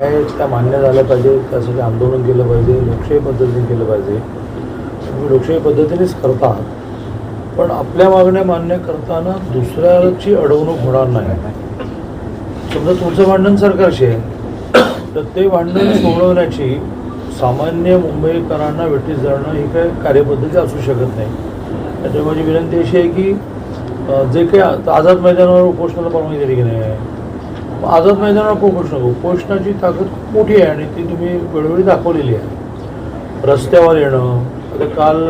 काय त्या मान्य झालं पाहिजे त्यासाठी आंदोलन केलं पाहिजे लोकशाही पद्धतीने केलं पाहिजे. तुम्ही लोकशाही पद्धतीनेच करता. पण आपल्या मागण्या मान्य करताना दुसऱ्याची अडवणूक होणार नाही. समजा तुमचं भांडण सरकारशी आहे. तर ते भांडण सोडवण्याची सामान्य मुंबईकरांना वेठीस जाणं ही काय कार्यपद्धती असू शकत नाही. त्याच्यामुळे माझी विनंती अशी आहे की जे काही आझाद मैदानावर उपोषणाला परवानगी दिली की नाही? आझाद मैदानावर नको उपोषणाची ताकद खूप मोठी आहे आणि ती तुम्ही वेळोवेळी दाखवलेली आहे. रस्त्यावर येणं आता काल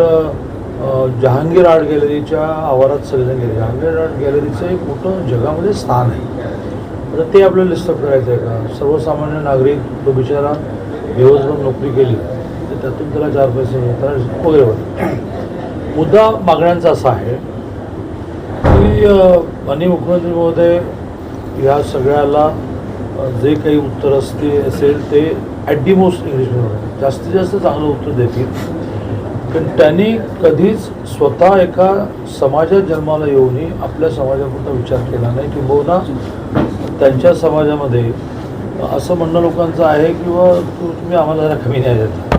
जहांगीर आर्ट गॅलरीच्या आवारात सगळेजण गेले. जहांगीर आर्ट गॅलरीचं एक मोठं जगामध्ये स्थान आहे. आता ते आपल्याला डिस्टर्ब करायचं आहे का? सर्वसामान्य नागरिक तो बिचारा दिवसभर नोकरी केली तर त्यातून त्याला चार पैसे मिळतात वगैरे वगैरे मुद्दा मागण्यांचा असा आहे की माननीय मुख्यमंत्री महोदय या सगळ्याला जे काही उत्तर असते असेल ते ॲट दी मोस्ट इंग्लिशमध्ये जास्तीत जास्त चांगलं उत्तर देतील. पण त्यांनी कधीच स्वतः एका समाजात जन्माला येऊनही आपल्या समाजापुरता विचार केला नाही किंबहुना त्यांच्या समाजामध्ये असं म्हणणं लोकांचं आहे किंवा तू तुम्ही आम्हाला जरा कमी नाही देता.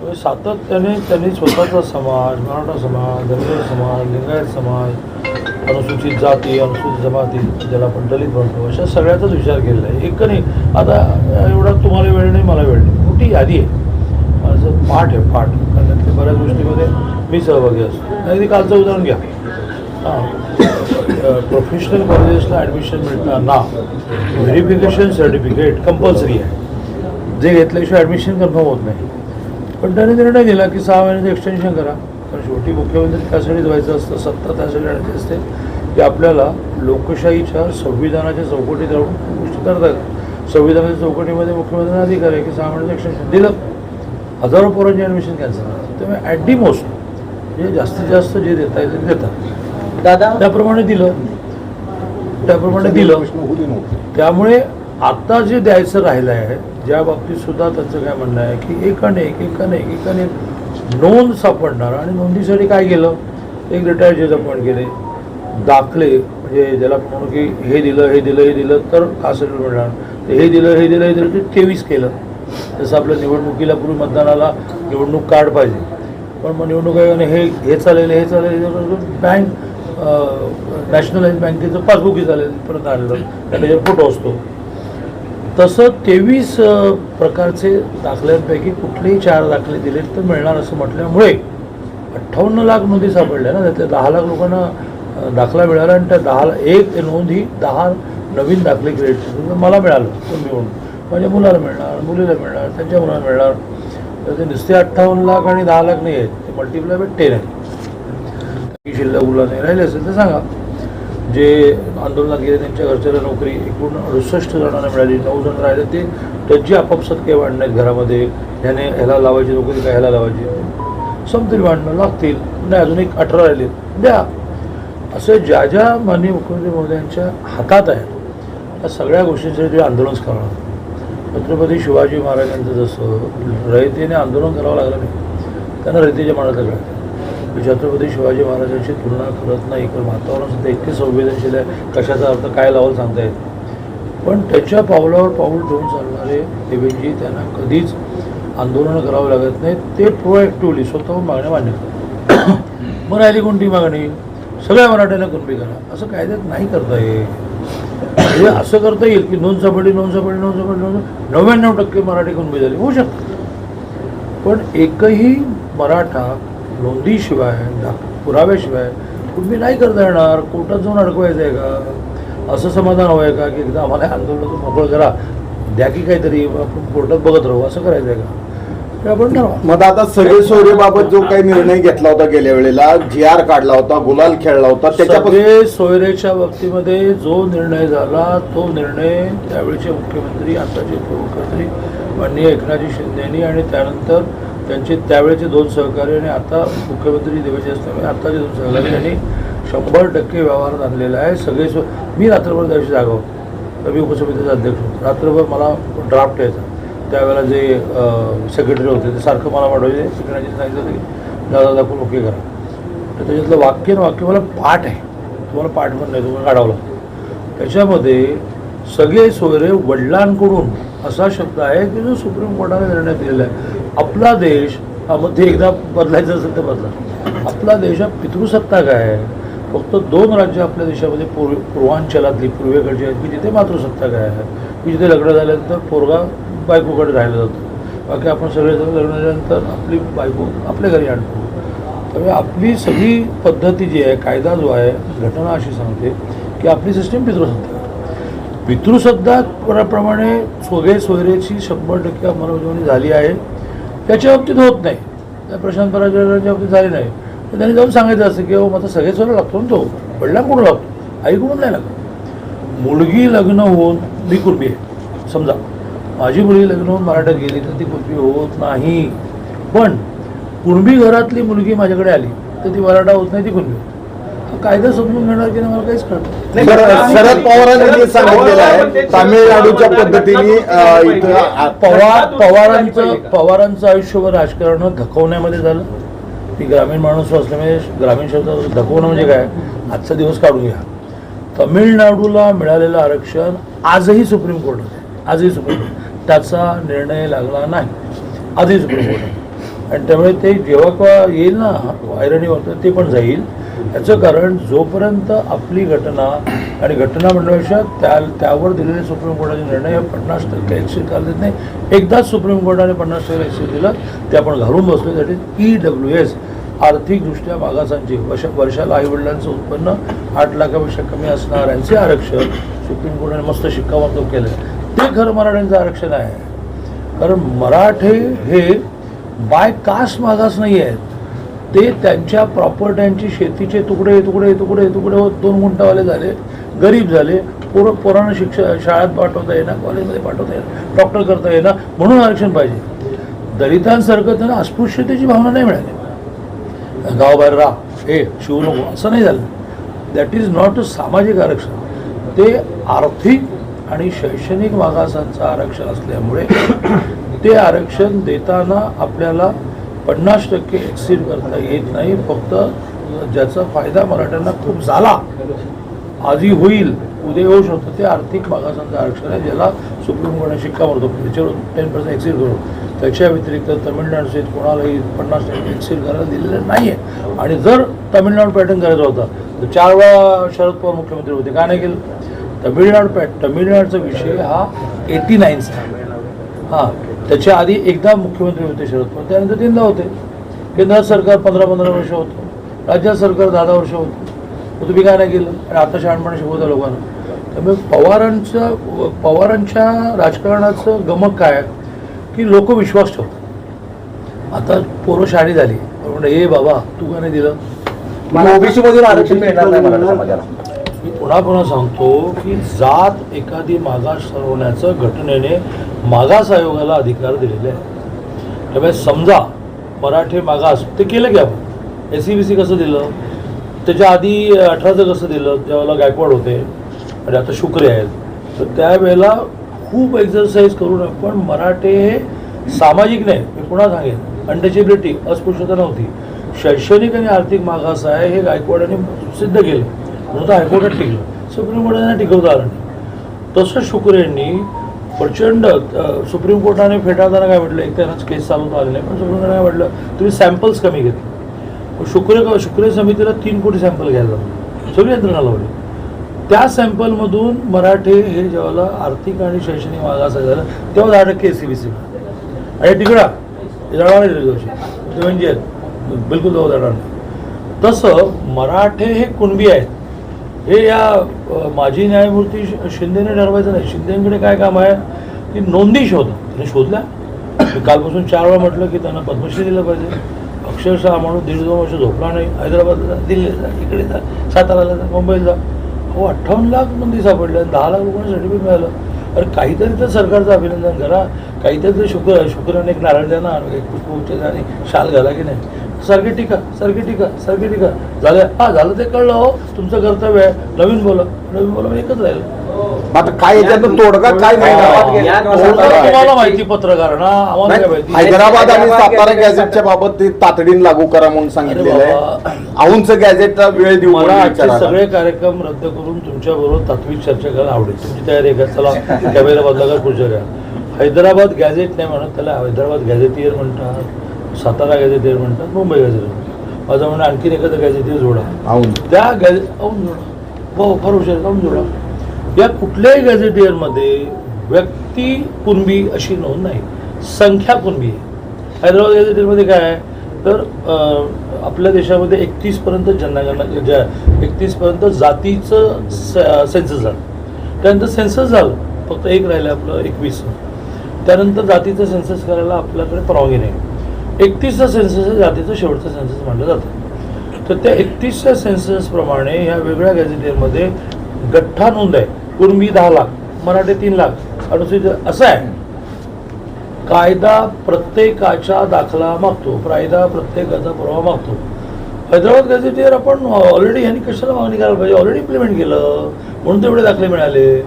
म्हणजे सातत्याने त्यांनी स्वतःचा समाज मराठा समाज धनगर समाज लिंगायत समाज अनुसूचित जाती अनुसूचित जमाती ज्याला आपण दलित म्हणतो अशा सगळ्याचाच विचार केलेला आहे. एक नाही आता एवढा तुम्हाला वेळ नाही मला वेळ नाही. मोठी यादी आहे. माझं पाठ आहे पाठ. कारण त्यातल्या बऱ्याच गोष्टीमध्ये मी सहभागी असतो. नाही कालचं उदाहरण घ्या. हां. प्रोफेशनल कॉलेजेसला ॲडमिशन मिळताना व्हेरिफिकेशन सर्टिफिकेट कंपल्सरी आहे. जे घेतल्याशिवाय ॲडमिशन कन्फर्म होत नाही. पण त्याने निर्णय दिला की सहा महिन्याचं एक्सटेन्शन करा. कारण शेवटी मुख्यमंत्री त्यासाठीच व्हायचं असतं सत्ता त्यासाठी आणायची असते की आपल्याला लोकशाहीच्या संविधानाच्या चौकटीत राहून गोष्टी करतात संविधानाच्या चौकटीमध्ये मुख्यमंत्र्यांना अधिकार आहे की सहा महिन्याचं दिलं. हजारो पोरांची ॲडमिशन कॅन्सल झालं. त्यामुळे ॲट दी मोस्ट म्हणजे जास्तीत जास्त जे देता येईल ते देतात. दादा? त्याप्रमाणे दिलं. त्याप्रमाणे दिलं. त्यामुळे आता जे द्यायचं राहिलं आहे ज्या बाबतीत सुद्धा त्यांचं काय म्हणणं आहे की एकाने एक एकाने एक एकाने एक. नोंद सापडणार. आणि नोंदीसाठी काय केलं? एक रिटायर जज अपॉइंट केले. दाखले म्हणजे ज्याला म्हणू की हे दिलं हे दिलं हे दिलं तर कास्ट मिळणार. ते हे दिलं हे दिलं हे दिलं ते तेवीस केलं. जसं आपल्या निवडणुकीला पूर्वी मतदानाला निवडणूक कार्ड पाहिजे. पण मग निवडणूक आयोगाने हे हे चालेल हे चालेल बँक नॅशनलाइज बँकेचं पासबुकही चालेल परत आणलं. त्याच्यावर फोटो असतो. तसं तेवीस प्रकारचे दाखल्यांपैकी कुठलेही चार दाखले दिले तर मिळणार असं म्हटल्यामुळे अठ्ठावन्न लाख नोंदी सापडल्या ना त्यातल्या दहा लाख लोकांना दाखला मिळाला आणि त्या दहा एक नोंद ही दहा नवीन दाखले क्रेडिट मला मिळालं तुम्ही म्हणून. माझ्या मुलाला मिळणार मुलीला मिळणार त्यांच्या मुलाला मिळणार. तर ते नुसते अठ्ठावन्न लाख आणि दहा लाख नाही आहेत ते मल्टिप्लाय बाय टेन आहे शिल्लक मुलं नाही राहिले असेल तर सांगा. जे आंदोलनात गेले त्यांच्या घरच्याला नोकरी एकूण अडुसष्ट जणांना मिळाली नऊ जण राहिले ते. त्यांची आपापसात काही भांडणं आहेत घरामध्ये. ह्याने ह्याला लावायची नोकरी का ह्याला लावायची? संपतील भांडणं लागतील. नाही अजून एक अठरा राहिले. द्या. असं ज्या ज्या माननीय मुख्यमंत्री महोदयांच्या हातात आहे त्या सगळ्या गोष्टींसाठी ते आंदोलनच करणार. छत्रपती शिवाजी महाराजांचं जसं रयतेने आंदोलन करावं लागलं नाही. त्यांना रयतेच्या मनात कळतं छत्रपती शिवाजी महाराजांची तुलना करत नाही कारण वातावरण सुद्धा इतके संवेदनशील आहे. कशाचा अर्थ काय लावाल सांगता येत पण त्याच्या पावलावर पाऊल ठेवून चालणारे देवेंजी त्यांना कधीच आंदोलनं करावं लागत नाही. ते प्रोॲक्टिव्हली स्वतःहून मागण्या मान्य करतात. मग राहिली कोणती मागणी? सगळ्या मराठ्यांना कुणबी करा. असं कायद्यात नाही करता येईल म्हणजे असं करता येईल की नोंद सापडली नोंद सापडली नोंद सापडली नोंद नव्याण्णव टक्के मराठी कुणबी झाली. होऊ शकतात पण एकही मराठा नोंदीशिवाय दा पुराव्याशिवाय कुणबी नाही करता येणार कोर्टात जाऊन अडकवायचं आहे का? असं समाधान हवं आहे का? की एकदा आम्हाला आंदोलनातून मोकळं करा द्या की काहीतरी आपण कोर्टात बघत राहू असं करायचं आहे का? मग आता सगळे सोयरेबाबत जो काही निर्णय घेतला होता गेल्या वेळेला जी आर काढला होता गुलाल खेळला होता सगळे सोयरेच्या बाबतीमध्ये जो निर्णय झाला तो निर्णय त्यावेळेचे मुख्यमंत्री आताचे उपमुख्यमंत्री माननीय एकनाथजी शिंदे यांनी आणि त्यानंतर त्यांचे त्यावेळेचे दोन सहकारी आणि आता मुख्यमंत्री देवेचे असल्यामुळे आताचे दोन सहकारी त्यांनी शंभर टक्के व्यवहारात आणलेला आहे. सगळे सो मी रात्रभर त्याविषयी जागा होतो. तर मी उपसमितीचा अध्यक्ष होतो. रात्रभर मला ड्राफ्ट यायचा. त्यावेळेला जे सेक्रेटरी होते ते सारखं मला पाठवायचे सेक्रेटरी सांगितलं होतं की दादा दाखवून ओके करा. तर त्याच्यातलं वाक्य ना वाक्य मला पाठ आहे. तुम्हाला पाठ पण नाही तुम्हाला काढावं लागतं. त्याच्यामध्ये सगळे सोयरे वडिलांकडून असा शब्द आहे की जो सुप्रीम कोर्टाने निर्णय दिलेला आहे. आपला देश हा मग ते एकदा बदलायचं असेल तर बदला. आपला देश हा पितृसत्ताक आहे. फक्त दोन राज्य आपल्या देशामध्ये पूर्व पूर्वांचलातली पूर्वेकडची आहेत की जिथे मातृसत्ताक आहे. की जिथे लग्न झाल्यानंतर पोरगा बायकोकडे राहिलं जातं. बाकी आपण सगळेजण लग्न झाल्यानंतर आपली बायको आपल्या घरी आणतो. त्यामुळे आपली सगळी पद्धती जी आहे कायदा जो आहे घटना अशी सांगते की आपली सिस्टीम पितृसत्ताक आहे. प्रमाणे सोगे सोयरेची शंभर टक्के अंमलबजावणी झाली आहे. त्याच्या बाबतीत होत नाही. त्या प्रशांत पराजयांच्या बाबतीत झाली नाही. तर त्यांनी जाऊन सांगायचं असं की हो माझा सगळे सोयरा लागतो ना तो. वडिलांकडून लागतो? आईकडून नाही लागतो? मुलगी लग्न होऊन मी कुर्बी आहे? समजा माझी मुलगी लग्न होऊन मराठ्यात गेली तर ती कुर्बी होत नाही. पण कुणबी घरातली मुलगी माझ्याकडे आली तर ती मराठा होत नाही ती कुणबी कायदा समजून घेणार की नाही मला काहीच कळत नाही. शरद शरद पवारांनी सांगितलेलं आहे तामिळनाडूच्या पद्धतीने अं, इथं आ- पवार पवारांचं पवारांचं आयुष्यभर राजकारण धकवण्यामध्ये झालं. ती ग्रामीण माणूस असल्यामुळे ग्रामीण शब्द धकवणं म्हणजे काय? आजचा दिवस काढून घ्या. तमिळनाडूला मिळालेलं आरक्षण आजही सुप्रीम कोर्टात आहे. आजही सुप्रीम कोर्ट त्याचा निर्णय लागला नाही. आजही सुप्रीम कोर्ट आहे. आणि त्यामुळे ते जेव्हा केव्हा येईल ना ऐरणी होतं ते पण जाईल. याचं कारण जोपर्यंत आपली घटना आणि घटना म्हणण्यापेक्षा त्या त्यावर दिलेले सुप्रीम कोर्टाचे निर्णय हे पन्नास टक्के एक्सेल करायला देत नाही एकदाच सुप्रीम कोर्टाने पन्नास टक्के एक्सेल दिलं ते आपण घालून बसलो त्यासाठी ई डब्ल्यू एस आर्थिकदृष्ट्या मागासांची वर्ष वर्षाला आईवडिलांचं उत्पन्न आठ लाखापेक्षा कमी असणाऱ्यांचे आरक्षण सुप्रीम कोर्टाने मस्त शिक्कामोर्तब केलं ते खरं मराठ्यांचं आरक्षण आहे. कारण मराठे हे बाय कास्ट मागास नाही आहेत ते त्यांच्या प्रॉपर्ट्यांची शेतीचे तुकडे तुकडे तुकडे तुकडे होत दोन गुंठावाले झाले गरीब झाले पोरं पोरांना शिक्षा शाळेत पाठवता येणार कॉलेजमध्ये पाठवता येणार डॉक्टर करता येणार म्हणून आरक्षण पाहिजे. दलितांसारखं त्यांना अस्पृश्यतेची भावना नाही मिळाली. गावाबाहेर राह. हे शिवू नको. असं नाही झालं. दॅट इज नॉट अ सामाजिक आरक्षण. ते आर्थिक आणि शैक्षणिक मागासांचं आरक्षण असल्यामुळे ते आरक्षण देताना आपल्याला पन्नास टक्के एक्सिड करता येत नाही. फक्त ज्याचा फायदा मराठ्यांना खूप झाला आधी होईल उद्या येऊ शकतो. ते आर्थिक मागासांचं आरक्षण आहे ज्याला सुप्रीम कोर्टाने शिक्का मारतो. त्याच्यावर टेन पर्सेंट एक्सिड करू. त्याच्या व्यतिरिक्त तमिळनाडूचे कोणालाही पन्नास टक्के एक्सिड करायला दिलेलं नाही आहे आणि जर तमिळनाडू पॅटर्न करायचा होता तर चार वेळा शरद पवार मुख्यमंत्री होते. का नाही केलं? तमिळनाडू पॅट तमिळनाडूचा विषय हा एटी नाईनचा हां. त्याच्या आधी एकदा मुख्यमंत्री होते शरद पवार. त्यानंतर तीनदा होते. केंद्रात सरकार पंधरा पंधरा वर्ष होतं. राज्यात सरकार दहा दहा वर्ष होतं. मग तुम्ही काय नाही केलं? आणि आता शहाणपणे शिकवता लोकांना. त्यामुळे पवारांचं पवारांच्या राजकारणाचं गमक काय आहे? की लोक विश्वास ठेवतात. आता पोरं शाळी झाली म्हणजे ए बाबा तू का नाही दिलं? ओबीसी मधून आरक्षण मिळणार नाही मराठा समाजाला. मी पुन्हा पुन्हा सांगतो की जात एखादी मागास ठरवण्याचं घटनेने मागास आयोगाला अधिकार दिलेले आहे त्यामुळे समजा मराठी मागास ते केलं की आपण? एस सी बी सी कसं दिलं? त्याच्या आधी अठराचं कसं दिलं? त्यावेळेला गायकवाड होते आणि आता शुक्रे आहेत. तर त्यावेळेला खूप एक्झरसाईज करून पण मराठे हे सामाजिक नाही मी पुन्हा सांगेन? अनटचेबिलिटी अस्पृश्यता नव्हती. शैक्षणिक आणि आर्थिक मागास आहे हे गायकवाडाने सिद्ध केलं. म्हणून तर हायकोर्टात टिकलं. सुप्रीम कोर्टाने टिकवता आलं नाही. तसं शुक्र यांनी प्रचंड सुप्रीम कोर्टाने फेटाळताना काय म्हटलं? एक त्यांनाच केस चालवता आले नाही. पण सुप्रीम कोर्टाने काय म्हटलं? तुम्ही सॅम्पल्स कमी घेतले. शुक्र शुक्र समितीला तीन कोटी सॅम्पल घ्यायला लावले. सगळी यंत्रणा लावली. त्या सॅम्पलमधून मराठे हे जेव्हा आर्थिक आणि शैक्षणिक मागास झालं तेव्हा दहा टक्के एस सी बी सी आणि तिकडा जाणार नाही ते म्हणजे आहेत. बिलकुल जाऊ जाणार नाही. तसं मराठे हे कुणबी आहेत? हे या माजी न्यायमूर्ती शिंदेने ठरवायचं नाही. शिंदेकडे काय काम आहे? की नोंदी शोध. त्याने शोधल्या. मी कालपासून चार वेळा म्हटलं की त्यांना पद्मश्री दिलं पाहिजे. अक्षरशः माणूस दीड दोन वर्ष झोपला नाही. हैदराबादला जा दिल्लीला जा इकडे जा साताराला जा मुंबईला जा. हो अठ्ठावन्न लाख नोंदी सापडल्या. आणि दहा लाख लोकांना सर्टिफिकेट मिळालं. अरे काहीतरी तर सरकारचं अभिनंदन करा. काहीतरी तर शुक्र शुक्राने एक नारळ द्या ना एक पुष्पगुच्छ उच्च आणि शाल घाला की नाही? सारखी टीका सारखी टीका सारखी टीका. झालं. हा झालं ते कळलं हो. तुमचं कर्तव्य आहे. नवीन बोला. नवीन बोला म्हणजे एकच राहिलं. आता काय याच्यात तोडगा काय तुम्हाला माहिती पत्रकारांना आम्हाला काय माहिती? हैदराबाद आणि सातारा गॅझेटच्या बाबत ते तातडीने लागू करा म्हणून सांगितलेलं आहे. औंचं गॅझेटचा वेळ देऊ मला आजचे. सगळे कार्यक्रम रद्द करून तुमच्या बरोबर तात्विक चर्चा करायला आवडेल. तुमची तयारी आहे का? चला कॅमेरा बदला का पुढच्या हैदराबाद गॅझेट नाही म्हणत त्याला हैदराबाद गॅझेटियर म्हणतात. सातारा गॅझेटियर म्हणतात मुंबई गॅझेटियर म्हणतात. माझं म्हणणं आणखीन एखादं गॅझेटियर जोडा. औंध त्या गॅझे औंध जोडा. हो फार हुशार औंध जोडा. या कुठल्याही गॅझेटियरमध्ये व्यक्ती कुणबी अशी नोंद नाही. संख्या कुणबी आहे? हैदराबाद गॅझेटियरमध्ये काय आहे? तर आपल्या देशामध्ये एकतीसपर्यंत जनगणना ज्या एकतीसपर्यंत जातीचं सेन्सस झालं. त्यानंतर सेन्सस झालं. फक्त एक राहिलं आपलं एकवीस. त्यानंतर जातीचं सेन्सस करायला आपल्याकडे परवानगी नाही. एकतीसचा सेन्सस जातीचं शेवटचं सेन्सस मानलं जातं. तर त्या एकतीसच्या सेन्ससप्रमाणे ह्या वेगळ्या गॅझेटियरमध्ये गठ्ठा नोंद आहे. कुर्मी दहा लाख मराठी तीन लाख. अनुसूचित असं आहे. कायदा प्रत्येकाच्या दाखला मागतो. कायदा प्रत्येकाचा पुरावा मागतो. हैदराबाद गॅझेटियर आपण ऑलरेडी ह्यांनी कशाला मागणी करायला पाहिजे? ऑलरेडी इम्प्लिमेंट केलं. म्हणून तेवढे दाखले मिळाले.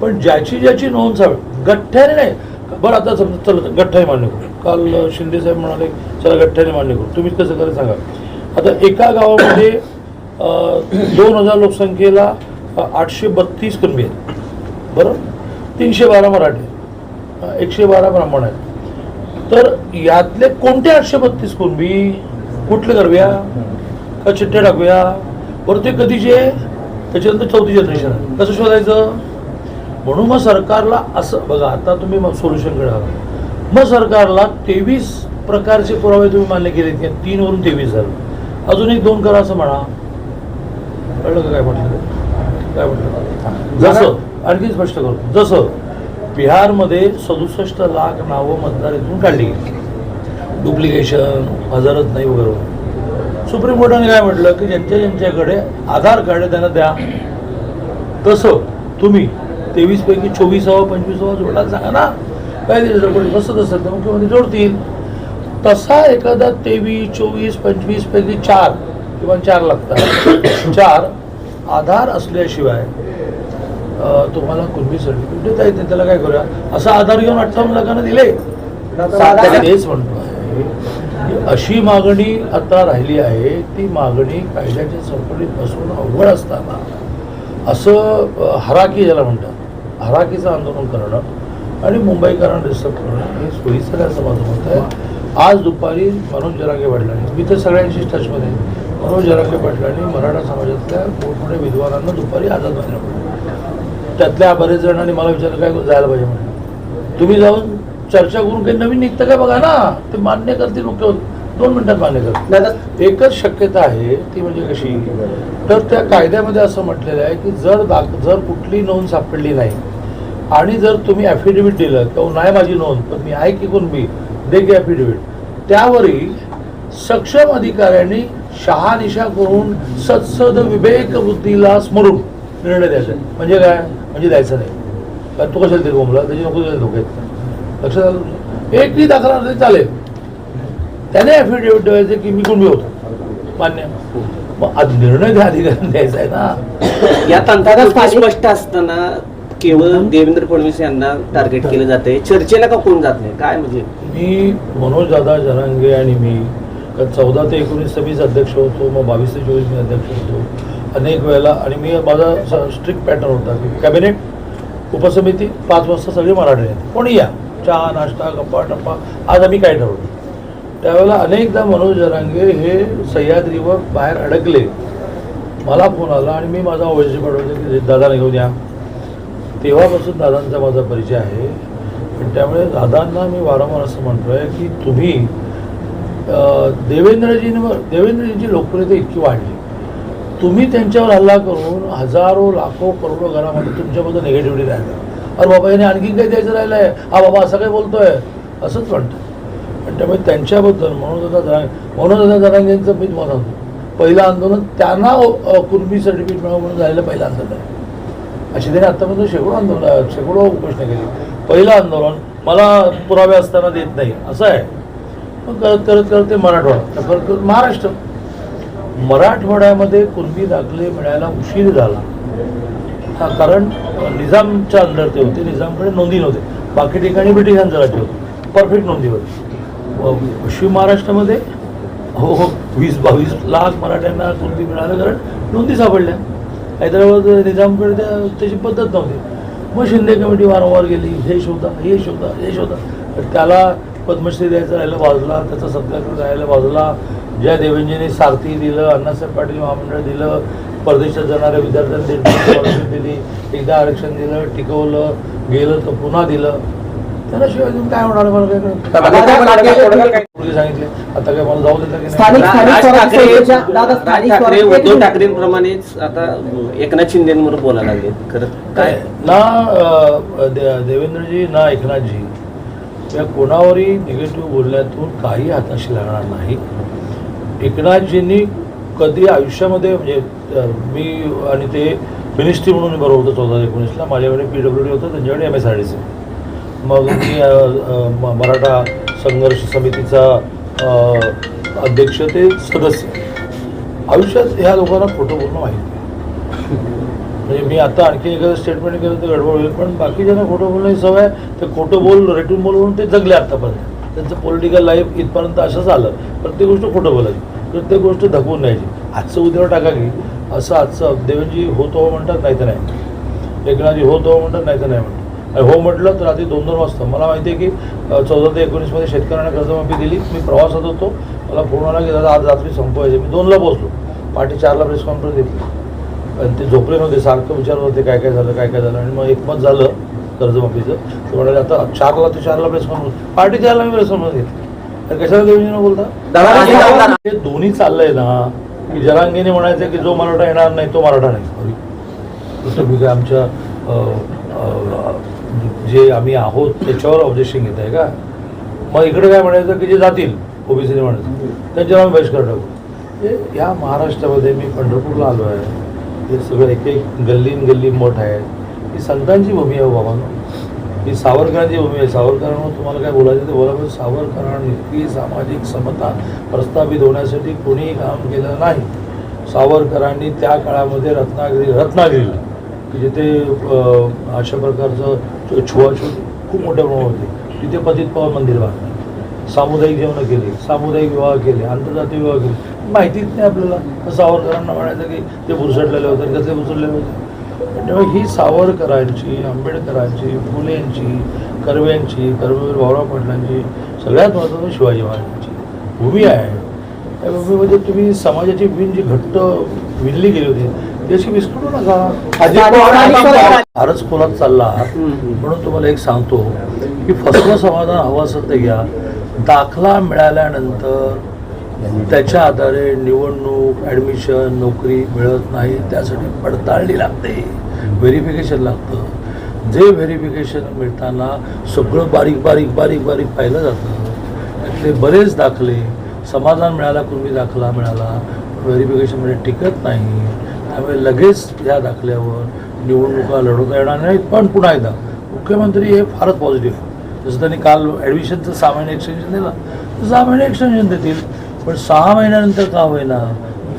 पण ज्याची ज्याची नोंद साहेब गठ्ठ्याने नाही. बरं आता समजा चला गठ्ठाने मान्य करू. काल शिंदे साहेब म्हणाले चला गठ्ठाने मान्य करू. तुम्ही कसं करायचं सांगा. आता एका गावामध्ये दोन हजार लोकसंख्येला आठशे बत्तीस कमी आहेत. बरं? तीनशे बारा मराठी एकशे बारा ब्राह्मण आहेत. तर यातले कोणते आठशे बत्तीस कुणबी कुठले करूया? का चिठ्ठ्या टाकूया? बरं ते कधीचे? त्याच्यानंतर चौथी जनरेशन आहे कसं शोधायचं? म्हणून मग सरकारला असं बघा आता तुम्ही मग सोल्युशनकडे आला. मग सरकारला तेवीस प्रकारचे पुरावे तुम्ही मान्य केले की तीनवरून तेवीस झालं. अजून एक दोन करा असं म्हणा. कळलं का काय म्हटलं? काय म्हटलं? जसं आणखी स्पष्ट करतो जसं बिहारमध्ये सदुसष्ट लाख नावं मतदार इथून काढली गेली. डुप्लिकेशन हजरत नाही वगैरे. सुप्रीम कोर्टाने काय म्हटलं? की ज्यांच्या ज्यांच्याकडे आधार कार्ड आहे त्यांना द्या. तसं तुम्ही तेवीस पैकी चोवीसावा पंचवीसावा जोडायला सांगा ना काय दिलं कोणी? बसत असेल तर मुख्यमंत्री जोडतील. तसा एखादा तेवीस चोवीस पंचवीस पैकी चार किंवा चार लागतात. चार आधार असल्याशिवाय तुम्हाला कुणबी सर्टिफिकेट देता येत त्याला काय करूया? असा आधार घेऊन अठ्ठावन्न लाखांना दिले. तेच म्हणतो आहे. अशी मागणी आता राहिली आहे ती मागणी कायद्याच्या चौकटीत बसवणं अवघड असताना. असं हराकी ज्याला म्हणतात. हराकीचं आंदोलन करणं आणि मुंबईकरांना डिस्टर्ब करणं हे सोयीचं काय माझं मत आहे. आज दुपारी मनोज जरांगे पाटलांनी मी तर सगळ्यांशी टचमध्ये. मनोज जरांगे पाटलांनी मराठा समाजातल्या मोठमोठ्या विद्वानांना दुपारी आझाद बांधलं त्यातल्या बरेच जणांनी मला विचारलं काय जायला पाहिजे म्हणून? तुम्ही जाऊन चर्चा करून काही नवीन निघतं काय बघा ना? ते मान्य करतील मुख्यमंत्री दोन मिनिटात मान्य करतील. एकच शक्यता आहे ती म्हणजे कशी? तर त्या कायद्यामध्ये असं म्हटलेलं आहे की जर दाख जर कुठली नोंद सापडली नाही आणि जर तुम्ही ॲफिडेव्हिट दिलं किंवा नाही माझी नोंद पण मी आहे की कोण मी दे की ॲफिडेव्हिट त्यावरही सक्षम अधिकाऱ्यांनी शहानिशा करून सत्सद विवेक बुद्धीला स्मरून निर्णय द्यायचा. म्हणजे काय? म्हणजे द्यायचं नाही. कारण तू कशाला ते बोंबला त्याची नको द्यायला धोके आहेत. लक्षात आलं तुमचं? एकही दाखला तरी चालेल. त्याने ॲफिडेव्हिट द्यायचं की मी कुणबी होतो. मान्य. मग आज निर्णय त्या अधिकाऱ्यांनी द्यायचा आहे ना. या तंत्रात स्पष्ट असताना केवळ देवेंद्र फडणवीस यांना टार्गेट केलं जाते चर्चेला का कोण जात नाही? काय म्हणजे? मी मनोज दादा जरांगे आणि मी चौदा ते एकोणीस सव्वीस अध्यक्ष होतो मग बावीस ते चोवीस मी अध्यक्ष होतो. अनेक वेळेला आणि मी माझा स्ट्रिक्ट पॅटर्न होता की कॅबिनेट उपसमिती पाच वाजता सगळे मराठी आहेत कोणी या? चहा नाश्ता गप्पा टप्पा. आज आम्ही काय ठरवलं? त्यावेळेला अनेकदा मनोज जरांगे हे सह्याद्रीवर बाहेर अडकले. मला फोन आला आणि मी माझा ओळशी पाठवलं की दादाला घेऊन या. तेव्हापासून दादांचा माझा परिचय आहे. पण त्यामुळे दादांना मी वारंवार असं म्हणतो आहे की तुम्ही देवेंद्रजींवर देवेंद्रजींची लोकप्रियता इतकी वाढली. तुम्ही त्यांच्यावर हल्ला करून हजारो लाखो करोडो घरामध्ये तुमच्याबद्दल निगेटिव्हिटी राहिलं अरे बाबा याने आणखी काही द्यायचं राहिलं आहे हा बाबा असं काही बोलतो आहे असंच म्हणतं पण त्यामुळे त्यांच्याबद्दल मनोजदादा जरांगे मनोजदादा जरांगेंचं मी तुम्हाला सांगतो. पहिलं आंदोलन त्यांना कुर्मी सर्टिफिकेट मिळावं म्हणून झालेलं पहिलं आंदोलन. आहे अशी त्यांनी आत्तापर्यंत शेकडो आंदोलन शेकडो उपोषणं केली. पहिलं आंदोलन मला पुरावे असताना देत नाही असं आहे. मग करत करत करत ते मराठवाडा तर करत करत महाराष्ट्र. मराठवाड्यामध्ये कुणबी दाखले मिळायला उशीर झाला. हा कारण निजामच्या अंडर ते होते निजामकडे नोंदी नव्हते. बाकी ठिकाणी ब्रिटिशांचं राज्य होतं. परफेक्ट नोंदी होती. पश्चिम महाराष्ट्रामध्ये हो हो वीस बावीस लाख मराठ्यांना कुणबी मिळालं कारण नोंदी सापडल्या. हैदराबाद निजामकडे त्या त्याची पद्धत नव्हती. मग शिंदे कमिटी वारंवार गेली हे शोधा हे शोधा हे शोधा. तर त्याला पद्मश्री द्यायचं राहिलं बाजूला त्याचा सत्याग्रह राहिलं बाजूला. ज्या देवेंजीने सारथी दिलं अण्णासाहेब पाटील महामंडळ दिलं परदेशात जाणाऱ्या विद्यार्थ्यांनी दिली एकदा आरक्षण दिलं टिकवलं गेलं तर पुन्हा दिलं. त्याच्याशिवाय तुम्ही काय होणार मला काय सांगितले. आता काय मला जाऊ दादा, स्थानिक ठाकरे उद्धव ठाकरेंप्रमाणेच आता एकनाथ शिंदेवर बोलायला लागले. खरं काय? ना देवेंद्रजी ना एकनाथजी. या कोणावरही निगेटिव्ह बोलण्यातून काही हाताशी लागणार नाही. एकनाथजींनी कधी आयुष्यामध्ये म्हणजे मी आणि ते मिनिस्ट्री म्हणून मी बरोबर होतो चौदा एकोणीसला. माझ्याकडे पी डब्ल्यू डी होतं त्यांच्याकडे M S R D C मग मी म- मराठा संघर्ष समितीचा अध्यक्ष ते सदस्य. आयुष्यात ह्या लोकांना खोटं बोलणं माहिती आहे. म्हणजे मी आता आणखी एखादं स्टेटमेंट केलं तर गडबड होईल पण बाकीच्यांना खोटं बोलण्याची सवय ते खोटं बोल रेटून बोल म्हणून ते जगले आत्तापर्यंत त्यांचं पॉलिटिकल लाईफ इथपर्यंत असं झालं प्रत्येक गोष्ट खोटं बोलायची प्रत्येक गोष्ट धकवून न्यायची आजचं उद्यावर टाका की असं आजचं देवजी होत हो म्हणतात नाही तर नाही. एकनाथजी होत म्हणतात नाही तर नाही म्हणतात. हो म्हटलं तर रात्री दोन दोन वाजता. मला माहिती आहे की चौदा ते एकोणीसमध्ये शेतकऱ्यांना कर्जमाफी दिली. मी प्रवासात होतो. मला फोन आला की दादा आज रात्री संपवायचे. मी दोनला पोहोचलो पहाटे चारला प्रेस कॉन्फरन्स घेतली. आणि ते झोपले नव्हते. सारखं विचारत होते काय काय झालं काय काय झालं? आणि मग एकमत झालं कर्जमाफीचं. ते म्हणाले आता चारला ते चारला प्रेस कॉन्फरन्स पहाटे चारला मी प्रेस कॉन्फरन्स घेतली. तर कशाला देवेंद्र बोलता? हे दोन्ही चाललंय ना की जरांगीने म्हणायचं की जो मराठा येणार नाही तो मराठा नाही. आमच्या जे आम्ही आहोत त्याच्यावर ऑब्जेक्शन घेत आहे का? मग इकडे काय म्हणायचं की जे जातील ओबीसीने म्हणायचं. त्यांच्यावर आम्ही बहिष्कार टाकू. हे या महाराष्ट्रामध्ये मी पंढरपूरला आलो आहे. हे सगळं एक एक गल्लीन गल्ली मठ आहे. ही संतांची भूमी आहे हो बाबा. ही सावरकरांची भूमी आहे. सावरकरांवर तुम्हाला काय बोलायचं ते बोला पण सावरकरांनी सामाजिक समता प्रस्थापित होण्यासाठी कोणीही काम केलं नाही. सावरकरांनी त्या काळामध्ये रत्नागिरी रत्नागिरीला की जिथे अशा प्रकारचं छो- खूप मोठ्या प्रमाणात होती. तिथे पतित पवार मंदिर बांधलं. सामुदायिक जेवणं केली सामुदायिक विवाह केले आंतरजातीय विवाह केले. माहितीच नाही आपल्याला. सावरकरांना म्हणायचं की ते भुसडलेले होते कसे भुसडलेले होते? त्यामुळे ही सावरकरांची आंबेडकरांची फुलेंची कर्व्यांची कर्मवीर भाऊराव पाटलांची सगळ्यात महत्त्वाचं शिवाजी महाराजांची भूमी आहे. त्या भूमीमध्ये तुम्ही समाजाची विण जी घट्ट विणली गेली होती ती अशी विस्कटू नका फारच खोलात चालला आहात. म्हणून तुम्हाला एक सांगतो की फसवं समाधान हवं असेल तर घ्या. दाखला मिळाल्यानंतर त्याच्या आधारे निवडणूक ॲडमिशन नोकरी मिळत नाही. त्यासाठी पडताळणी लागते. व्हेरिफिकेशन लागतं. जे व्हेरिफिकेशन मिळताना सगळं बारीक बारीक बारीक बारीक पाहिलं जातं. त्यातले बरेच दाखले समाधान मिळाला पूर्वी दाखला मिळाला व्हेरिफिकेशनमध्ये टिकत नाही. त्यामुळे लगेच या दाखल्यावर निवडणुका लढवता येणार नाहीत पण पुन्हा एकदा मुख्यमंत्री हे फारच पॉझिटिव्ह जसं त्यांनी काल ॲडमिशनचं सहा महिने एक्सटेन्शन दिलं. तर सहा महिने एक्सटेन्शन देतील पण सहा महिन्यानंतर का होईना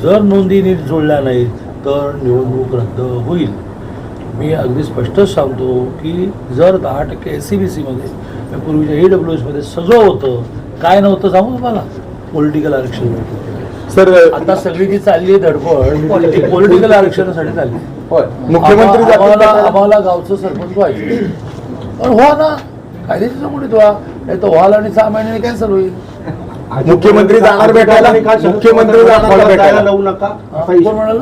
जर नोंदी नीट जोडल्या नाहीत तर निवडणूक रद्द होईल. मी अगदी स्पष्टच सांगतो की जर दहा टक्के एस सी बी सीमध्ये पूर्वीच्या ई डब्ल्यू एसमध्ये सगळं होतं काय नव्हतं सांगू तुम्हाला? पॉलिटिकल आरक्षण सर आता सगळी जी चालली आहे धडपड ती पॉलिटिकल आरक्षणासाठी चालली. होय. मुख्यमंत्री आम्हाला गावचं सरपंच व्हायचे पण व्हा ना. कायद्याची चौकटीत व्हा नाही तर व्हाल आणि सहा महिन्याने कॅन्सल होईल. मुख्यमंत्री जाणार भेटायला? मुख्यमंत्री जाणार भेटायला? लावू नका. हा?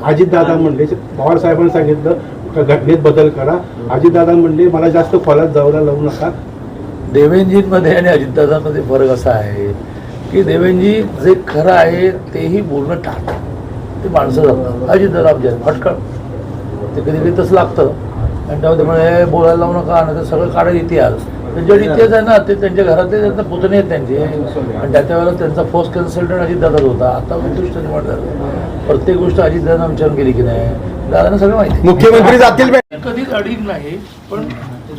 अजित दादा म्हणले? पवार साहेबांनी सांगितलं का घटनेत बदल करा. अजित दादा म्हणले मला जास्त खोलात जाऊला लावू नका. देवेंजींमध्ये आणि अजितदादांमध्ये फरक असा आहे की देवेंजी जे खरं आहे तेही बोलणं टाळतात. ते माणसं जातात. अजितदादा आमच्या फटकळ. ते कधी कधी तसं लागतं. आणि त्यामध्ये म्हणे "हे बोलायला लावू नका नाही तर सगळं काढायला इतिहास. त्यांच्याकडे इतिहास आहे ना ते त्यांच्या घरातले त्यांना पुतणे आहेत त्यांचे. आणि त्या त्यावेळेला त्यांचा फर्स्ट कन्सल्टंट अजितदादाच होता. आता उत्कृष्ट निवड झालं. प्रत्येक गोष्ट अजितदादा विचारून गेली की नाही. दादांना सगळं माहिती. मुख्यमंत्री जातील कधीच अडीक नाही पण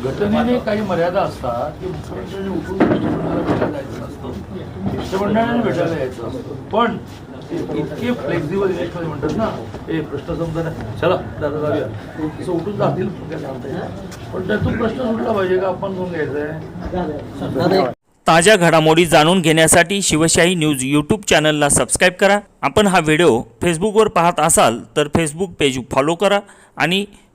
घटनेने काही मर्यादा असतात की मुख्यमंत्र्यांनी उठून भेटायला यायचं असतं शिष्टमंडळाने भेटायला यायचं असतं. पण इतके फ्लेक्झिबल इलेक्शन म्हणतात ना हे प्रश्न समजा चला दादा जाऊया. तसं उठून जातील. पण त्यातून प्रश्न सुटला पाहिजे का? आपण घेऊन घ्यायचं आहे ताज्या घडामोडी जाणून घेण्यासाठी शिवशाही न्यूज यूट्यूब चॅनलला सबस्क्राईब करा. आपण हा व्हिडिओ फेसबुकवर पाहत असाल तर फेसबुक पेज फॉलो करा आणि